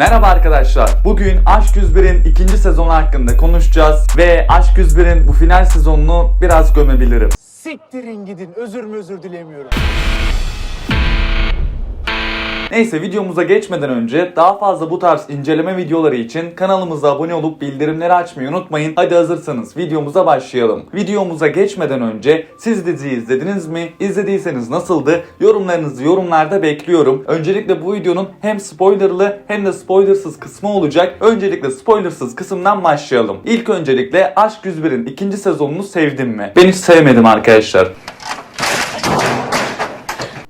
Merhaba arkadaşlar. Bugün Aşk 101'in ikinci sezonu hakkında konuşacağız ve Aşk 101'in bu final sezonunu biraz gömebilirim. Siktirin gidin. Özür mü özür dilemiyorum. Neyse videomuza geçmeden önce daha fazla bu tarz inceleme videoları için kanalımıza abone olup bildirimleri açmayı unutmayın. Hadi hazırsanız videomuza başlayalım. Videomuza geçmeden önce siz diziyi izlediniz mi? İzlediyseniz nasıldı? Yorumlarınızı yorumlarda bekliyorum. Öncelikle bu videonun hem spoilerlı hem de spoilersız kısmı olacak. Öncelikle spoilersız kısımdan başlayalım. İlk öncelikle Aşk 101'in ikinci sezonunu sevdim mi? Ben hiç sevmedim arkadaşlar.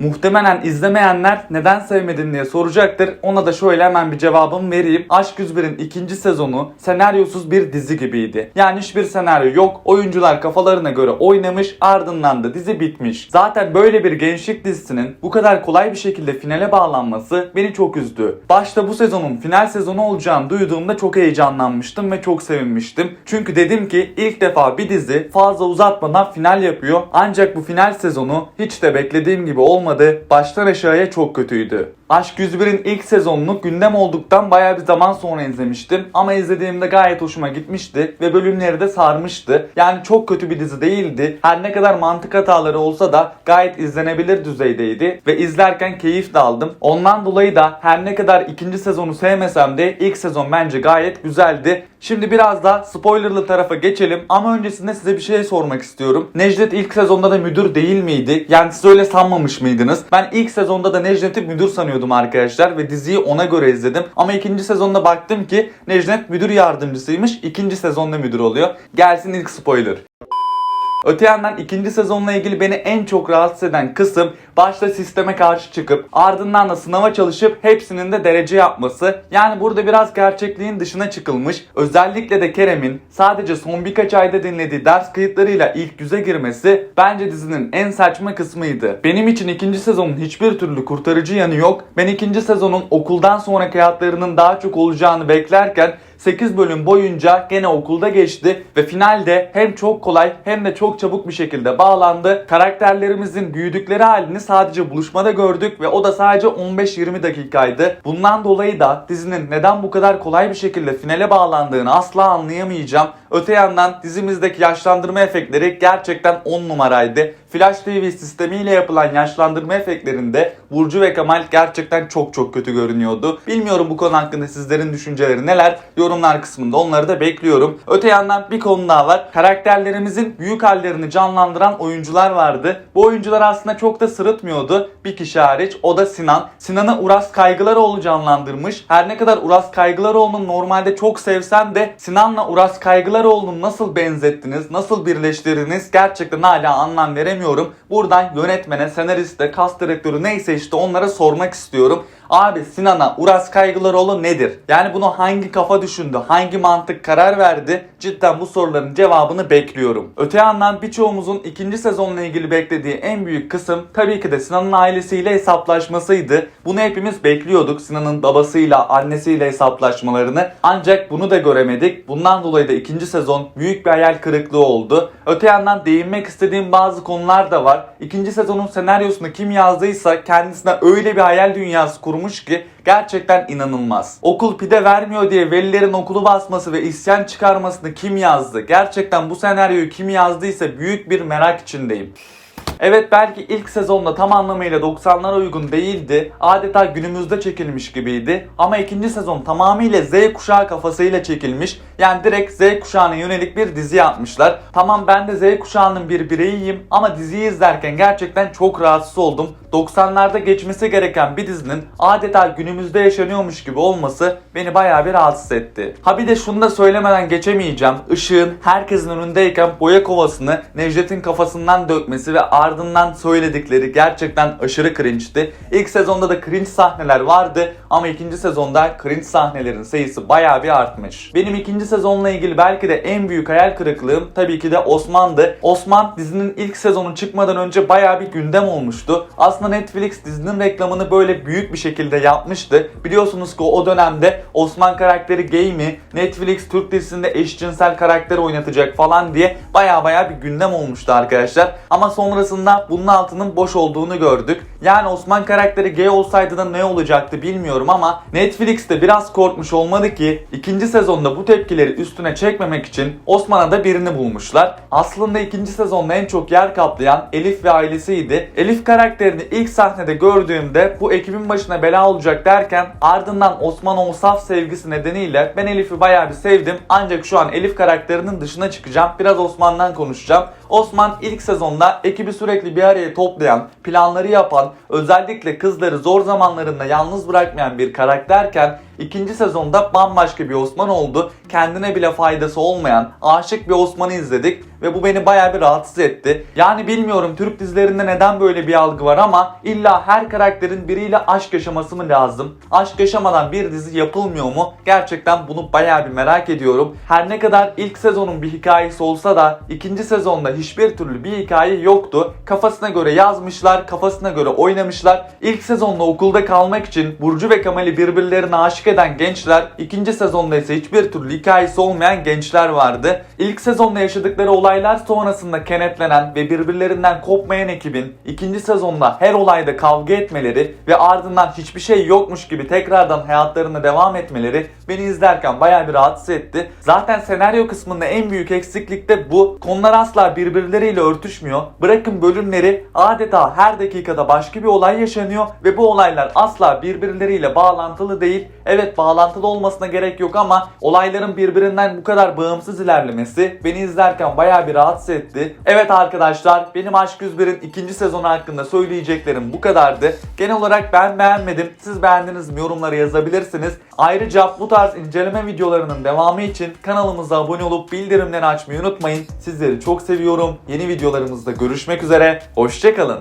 Muhtemelen izlemeyenler neden sevmedin diye soracaktır. Ona da şöyle hemen bir cevabımı vereyim. Aşk 101'in ikinci sezonu senaryosuz bir dizi gibiydi. Yani hiçbir senaryo yok. Oyuncular kafalarına göre oynamış ardından da dizi bitmiş. Zaten böyle bir gençlik dizisinin bu kadar kolay bir şekilde finale bağlanması beni çok üzdü. Başta bu sezonun final sezonu olacağını duyduğumda çok heyecanlanmıştım ve çok sevinmiştim. Çünkü dedim ki ilk defa bir dizi fazla uzatmadan final yapıyor. Ancak bu final sezonu hiç de beklediğim gibi olmadı. Baştan aşağıya çok kötüydü. Aşk 101'in ilk sezonunu gündem olduktan bayağı bir zaman sonra izlemiştim. Ama izlediğimde gayet hoşuma gitmişti ve bölümleri de sarmıştı. Yani çok kötü bir dizi değildi. Her ne kadar mantık hataları olsa da gayet izlenebilir düzeydeydi. Ve izlerken keyif de aldım. Ondan dolayı da her ne kadar ikinci sezonu sevmesem de ilk sezon bence gayet güzeldi. Şimdi biraz da spoilerlı tarafa geçelim ama öncesinde size bir şey sormak istiyorum. Necdet ilk sezonda da müdür değil miydi? Yani siz öyle sanmamış mıydınız? Ben ilk sezonda da Necdet'i müdür sanıyordum arkadaşlar ve diziyi ona göre izledim. Ama ikinci sezonda baktım ki Necdet müdür yardımcısıymış. İkinci sezonda müdür oluyor. Gelsin ilk spoiler. Öte yandan ikinci sezonla ilgili beni en çok rahatsız eden kısım başta sisteme karşı çıkıp ardından da sınava çalışıp hepsinin de derece yapması. Yani burada biraz gerçekliğin dışına çıkılmış. Özellikle de Kerem'in sadece son birkaç ayda dinlediği ders kayıtlarıyla ilk yüze girmesi bence dizinin en saçma kısmıydı. Benim için ikinci sezonun hiçbir türlü kurtarıcı yanı yok. Ben ikinci sezonun okuldan sonraki hayatlarının daha çok olacağını beklerken 8 bölüm boyunca gene okulda geçti ve finalde hem çok kolay hem de çok çabuk bir şekilde bağlandı. Karakterlerimizin büyüdükleri halini sadece buluşmada gördük ve o da sadece 15-20 dakikaydı. Bundan dolayı da dizinin neden bu kadar kolay bir şekilde finale bağlandığını asla anlayamayacağım. Öte yandan dizimizdeki yaşlandırma efektleri gerçekten 10 numaraydı. Flash TV sistemiyle yapılan yaşlandırma efektlerinde Burcu ve Kemal gerçekten çok çok kötü görünüyordu. Bilmiyorum bu konu hakkında sizlerin düşünceleri neler? Yorumlar kısmında onları da bekliyorum. Öte yandan bir konu daha var. Karakterlerimizin büyük hallerini canlandıran oyuncular vardı. Bu oyuncular aslında çok da sırıtmıyordu. Bir kişi hariç o da Sinan. Sinan'ı Uras Kaygılaroğlu canlandırmış. Her ne kadar Uras Kaygılaroğlu'nu normalde çok sevsem de Sinan'la Uras Kaygılaroğlu'nu nasıl benzettiniz, nasıl birleştirdiniz gerçekten hala anlam veremiyorum. Buradan yönetmene, senariste, kas direktörü neyse işte onlara sormak istiyorum. Abi Sinan'a Uras Kaygılaroğlu nedir? Yani bunu hangi kafa düşündü? Hangi mantık karar verdi? Cidden bu soruların cevabını bekliyorum. Öte yandan birçoğumuzun ikinci sezonla ilgili beklediği en büyük kısım tabii ki de Sinan'ın ailesiyle hesaplaşmasıydı. Bunu hepimiz bekliyorduk. Sinan'ın babasıyla, annesiyle hesaplaşmalarını. Ancak bunu da göremedik. Bundan dolayı da ikinci sezon büyük bir hayal kırıklığı oldu. Öte yandan değinmek istediğim bazı konular da var. İkinci sezonun senaryosunu kim yazdıysa kendisine öyle bir hayal dünyası kurmuş ki gerçekten inanılmaz. Okul pide vermiyor diye velilerin okulu basması ve isyan çıkarmasını kim yazdı? Gerçekten bu senaryoyu kim yazdıysa büyük bir merak içindeyim. Evet belki ilk sezonda tam anlamıyla 90'lara uygun değildi. Adeta günümüzde çekilmiş gibiydi. Ama ikinci sezon tamamıyla Z kuşağı kafasıyla çekilmiş. Yani direkt Z kuşağına yönelik bir dizi yapmışlar. Tamam ben de Z kuşağının bir bireyiyim ama diziyi izlerken gerçekten çok rahatsız oldum. 90'larda geçmesi gereken bir dizinin adeta günümüzde yaşanıyormuş gibi olması beni bayağı bir rahatsız etti. Ha bir de şunu da söylemeden geçemeyeceğim. Işığın herkesin önündeyken boya kovasını Necdet'in kafasından dökmesi ve ardından söyledikleri gerçekten aşırı cringe'ti. İlk sezonda da cringe sahneler vardı ama ikinci sezonda cringe sahnelerin sayısı bayağı bir artmış. Benim ikinci sezonla ilgili belki de en büyük hayal kırıklığım tabii ki de Osman'dı. Osman dizinin ilk sezonu çıkmadan önce bayağı bir gündem olmuştu. Aslında Netflix dizinin reklamını böyle büyük bir şekilde yapmıştı. Biliyorsunuz ki o dönemde Osman karakteri gay mi? Netflix Türk dizisinde eşcinsel karakter oynatacak falan diye bayağı bayağı bir gündem olmuştu arkadaşlar. Ama sonrasında Sonrasında bunun altının boş olduğunu gördük. Yani Osman karakteri gay olsaydı da ne olacaktı bilmiyorum ama Netflix'te biraz korkmuş olmadı ki ikinci sezonda bu tepkileri üstüne çekmemek için Osman'a da birini bulmuşlar. Aslında ikinci sezonda en çok yer kaplayan Elif ve ailesiydi. Elif karakterini ilk sahnede gördüğümde bu ekibin başına bela olacak derken ardından Osman o saf sevgisi nedeniyle ben Elif'i bayağı bir sevdim. Ancak şu an Elif karakterinin dışına çıkacağım. Biraz Osman'dan konuşacağım. Osman ilk sezonda ekibi sürekli bir araya toplayan, planları yapan, özellikle kızları zor zamanlarında yalnız bırakmayan bir karakterken ikinci sezonda bambaşka bir Osman oldu. Kendine bile faydası olmayan, aşık bir Osman'ı izledik ve bu beni bayağı bir rahatsız etti. Yani bilmiyorum Türk dizilerinde neden böyle bir algı var ama illa her karakterin biriyle aşk yaşaması mı lazım? Aşk yaşamadan bir dizi yapılmıyor mu? Gerçekten bunu bayağı bir merak ediyorum. Her ne kadar ilk sezonun bir hikayesi olsa da ikinci sezonda hiçbir türlü bir hikaye yoktu. Kafasına göre yazmışlar, kafasına göre oynamışlar. İlk sezonda okulda kalmak için Burcu ve Kemal'i birbirlerine aşık eden gençler, ikinci sezonda ise hiçbir türlü hikayesi olmayan gençler vardı. İlk sezonda yaşadıkları olaylar sonrasında kenetlenen ve birbirlerinden kopmayan ekibin ikinci sezonda her olayda kavga etmeleri ve ardından hiçbir şey yokmuş gibi tekrardan hayatlarına devam etmeleri beni izlerken bayağı bir rahatsız etti. Zaten senaryo kısmında en büyük eksiklik de bu. Konular asla birbirleriyle örtüşmüyor. Bırakın bölümleri adeta her dakikada başka bir olay yaşanıyor ve bu olaylar asla birbirleriyle bağlantılı değil. Evet bağlantılı olmasına gerek yok ama olayların birbirinden bu kadar bağımsız ilerlemesi beni izlerken bayağı bir rahatsız etti. Evet arkadaşlar benim Aşk 101'in ikinci sezonu hakkında söyleyeceklerim bu kadardı. Genel olarak ben beğenmedim. Siz beğendiniz mi yorumlara yazabilirsiniz. Ayrıca bu tarz inceleme videolarının devamı için kanalımıza abone olup bildirimleri açmayı unutmayın. Sizleri çok seviyorum. Yeni videolarımızda görüşmek üzere. Hoşçakalın.